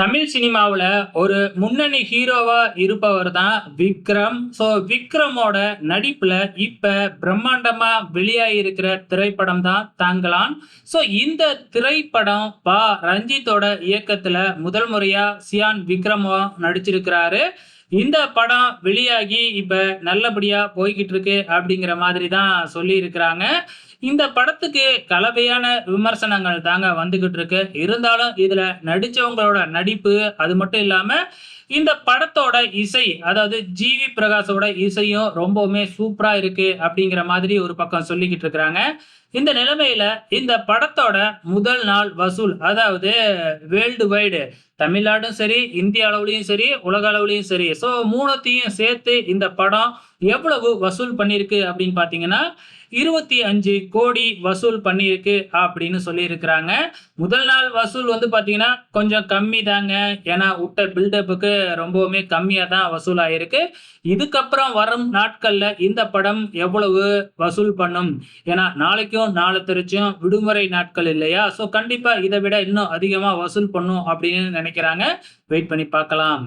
தமிழ் சினிமாவில் ஒரு முன்னணி ஹீரோவா இருப்பவர் தான் விக்ரம். ஸோ விக்ரமோட நடிப்புல இப்ப பிரம்மாண்டமா வெளியாகிருக்கிற திரைப்படம் தான் தாங்கலான் ஸோ இந்த திரைப்படம் பா ரஞ்சித்தோட இயக்கத்துல முதல் முறையா சியான் விக்ரமோ நடிச்சிருக்கிறாரு. இந்த படம் வெளியாகி இப்ப நல்லபடியா போய்கிட்டு இருக்கு அப்படிங்கிற மாதிரி தான் சொல்லி இருக்கிறாங்க இந்த படத்துக்கு கலவையான விமர்சனங்கள் தாங்க வந்துகிட்டு இருக்கு இருந்தாலும் இதுல நடிச்சவங்களோட நடிப்பு அது மட்டும் இல்லாம இந்த படத்தோட இசை அதாவது ஜிவி பிரகாஷோட இசையும் ரொம்பவுமே சூப்பரா இருக்கு அப்படிங்கிற மாதிரி ஒரு பக்கம் சொல்லிக்கிட்டு இருக்கிறாங்க. இந்த நிலைமையில இந்த படத்தோட முதல் நாள் வசூல் அதாவது வேர்ல்டு வைடு தமிழ்நாடும் சரி இந்திய அளவுலையும் சரி உலக அளவுலையும் சரி ஸோ மூணத்தையும் சேர்த்து இந்த படம் எவ்வளவு வசூல் பண்ணியிருக்கு அப்படின்னு பார்த்தீங்கன்னா இருபத்தி அஞ்சு கோடி வசூல் பண்ணியிருக்கு அப்படின்னு சொல்லியிருக்கிறாங்க. முதல் நாள் வசூல் வந்து பார்த்தீங்கன்னா கொஞ்சம் கம்மி தாங்க ஏன்னா விட்ட பில்டப்புக்கு ரொம்பவுமே கம்மியாக தான் வசூல் ஆயிருக்கு இதுக்கப்புறம் வரும் நாட்களில் இந்த படம் எவ்வளவு வசூல் பண்ணும்? ஏன்னா நாளைக்கும் நாளை தெரிச்சும் விடுமுறை நாட்கள் இல்லையா? ஸோ கண்டிப்பாக இதை விட இன்னும் அதிகமாக வசூல் பண்ணும் அப்படின்னு நினைக்கிறாங்க. வெயிட் பண்ணி பார்க்கலாம்.